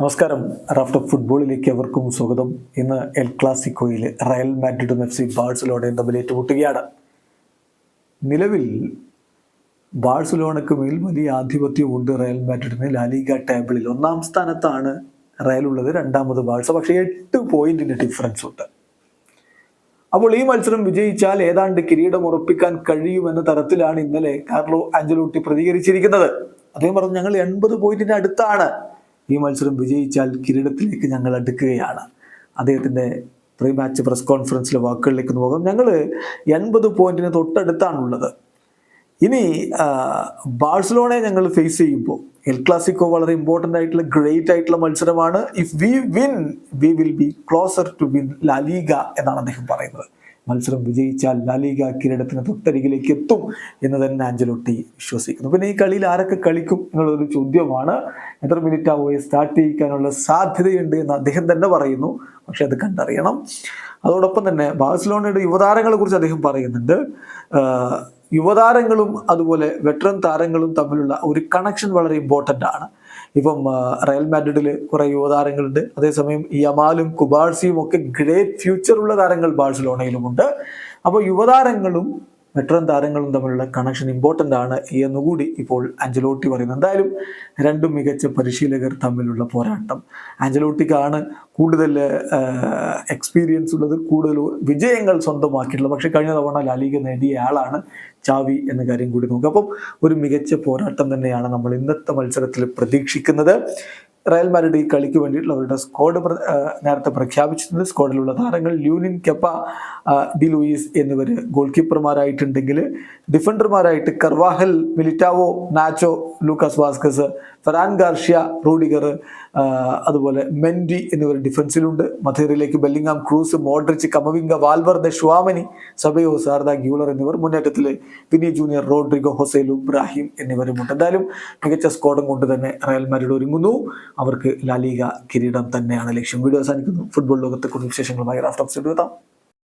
നമസ്കാരം. റാഫ്റ്റർ ഫുട്ബോളിലേക്ക് അവർക്കും സ്വാഗതം. ഇന്ന് എൽ ക്ലാസിക്കോയിൽ റയൽ മാഡ്രിഡും എഫ് സി ബാഴ്സലോണയും തമ്മിൽ ഏറ്റുമുട്ടുകയാണ്. നിലവിൽ ബാഴ്സലോണയ്ക്ക് മേൽ വലിയ ആധിപത്യമുണ്ട് റയൽ മാഡ്രിഡിന് ലാലിഗ ടേബിളിൽ. ഒന്നാം സ്ഥാനത്താണ് റയൽ ഉള്ളത് രണ്ടാമത് ബാഴ്സ. പക്ഷേ എട്ട് പോയിന്റിന് ഡിഫറൻസ് ഉണ്ട്. അപ്പോൾ ഈ മത്സരം വിജയിച്ചാൽ ഏതാണ്ട് കിരീടം ഉറപ്പിക്കാൻ കഴിയുമെന്ന തരത്തിലാണ് ഇന്നലെ കാർലോ ആഞ്ചലോട്ടി പ്രതികരിച്ചിരിക്കുന്നത്. അദ്ദേഹം പറഞ്ഞു ഞങ്ങൾ എൺപത് പോയിന്റിന് അടുത്താണ്. ഈ മത്സരം വിജയിച്ചാൽ കിരീടത്തിലേക്ക് ഞങ്ങൾ അടുക്കുകയാണ്. അദ്ദേഹത്തിന്റെ പ്രീ മാച്ച് പ്രസ് കോൺഫറൻസിലെ വാക്കുകളിലേക്ക് നോക്കാം ഞങ്ങൾ എൺപത് പോയിന്റിന് തൊട്ടടുത്താണുള്ളത്. ഇനി ബാഴ്സലോണയെ ഞങ്ങൾ ഫേസ് ചെയ്യുമ്പോൾ എൽ ക്ലാസിക്കോ വളരെ ഇമ്പോർട്ടന്റ് ആയിട്ടുള്ള ഗ്രേറ്റ് ആയിട്ടുള്ള മത്സരമാണ്. If we win we will be closer to win LaLiga എന്നാണ് അദ്ദേഹം പറയുന്നത്. മത്സരം വിജയിച്ചാൽ ലാലിക കിരീടത്തിന് തൊട്ടരികിലേക്ക് എത്തും എന്ന് തന്നെ ആഞ്ചലോട്ടി വിശ്വസിക്കുന്നു. പിന്നെ ഈ കളിയിൽ ആരൊക്കെ കളിക്കും എന്നുള്ളൊരു ചോദ്യമാണ്. എത്ര മിനിറ്റ് ആവുകയെ സ്റ്റാർട്ട് ചെയ്യിക്കാനുള്ള സാധ്യതയുണ്ട് എന്ന് അദ്ദേഹം തന്നെ പറയുന്നു. പക്ഷെ അത് കണ്ടറിയണം. അതോടൊപ്പം തന്നെ ബാഴ്സലോണയുടെ യുവതാരങ്ങളെ കുറിച്ച് അദ്ദേഹം പറയുന്നുണ്ട്. യുവതാരങ്ങളും അതുപോലെ വെറ്ററൻ താരങ്ങളും തമ്മിലുള്ള ഒരു കണക്ഷൻ വളരെ ഇമ്പോർട്ടന്റ് ആണ്. ഇപ്പം റയൽ മാഡ്രിഡിൽ കുറെ യുവതാരങ്ങളുണ്ട് അതേസമയം യമാലും കുബാഴ്സിയും ഒക്കെ ഗ്രേറ്റ് ഫ്യൂച്ചർ ഉള്ള താരങ്ങൾ ബാഴ്സലോണയിലുമുണ്ട്. അപ്പോൾ യുവതാരങ്ങളും വെറ്ററൻ താരങ്ങളും തമ്മിലുള്ള കണക്ഷൻ ഇമ്പോർട്ടന്റ് ആണ് എന്നുകൂടി ഇപ്പോൾ അഞ്ചലോട്ടി പറയുന്നു. എന്തായാലും രണ്ടും മികച്ച പരിശീലകർ തമ്മിലുള്ള പോരാട്ടം. അഞ്ചലോട്ടിക്കാണ് കൂടുതൽ എക്സ്പീരിയൻസ് ഉള്ളത് കൂടുതൽ വിജയങ്ങൾ സ്വന്തമാക്കിയിട്ടുള്ളത്. പക്ഷേ കഴിഞ്ഞ തവണ ലാലിക നേടിയ ആളാണ് ചാവി എന്ന കാര്യം കൂടി നോക്കുക അപ്പം ഒരു മികച്ച പോരാട്ടം തന്നെയാണ് നമ്മൾ ഇന്നത്തെ മത്സരത്തിൽ പ്രതീക്ഷിക്കുന്നത്. റയൽ മാരുടെ ഈ കളിക്ക് വേണ്ടിയിട്ടുള്ള അവരുടെ സ്ക്വാഡ് നേരത്തെ പ്രഖ്യാപിച്ചിട്ടുണ്ട്. സ്ക്വാഡിലുള്ള താരങ്ങൾ ല്യൂനിൻ കെപ്പ ഡി ലൂയിസ് എന്നിവർ ഗോൾ കീപ്പർമാരായിട്ടുണ്ടെങ്കിൽ ഡിഫൻഡർമാരായിട്ട് Carvajal Militao Nacho Lucas Vazquez Fran Garcia Rudiger അതുപോലെ മെൻഡി എന്നിവർ ഡിഫൻസിലുണ്ട് മധേറിലേക്ക് Bellingham Kroos Modric Camavinga Valverde Tchouameni Ceballos Arda Guler എന്നിവർ മുന്നേറ്റത്തിൽ Vini Junior Rodrygo Joselu Ibrahim എന്നിവരുമുണ്ട്. എന്തായാലും മികച്ച സ്ക്വാഡും കൊണ്ട് തന്നെ റയൽ മാഡ്രിഡ് ഒരുങ്ങുന്നു. അവർക്ക് ലാലിക കിരീടം തന്നെയാണ് ലക്ഷ്യം. വീഡിയോ അവസാനിക്കുന്നു. ഫുട്ബോൾ ലോകത്തെ കുറിച്ച് വിശേഷങ്ങളുമായി റാഫ്റ്റോക്സ് എടുത്താം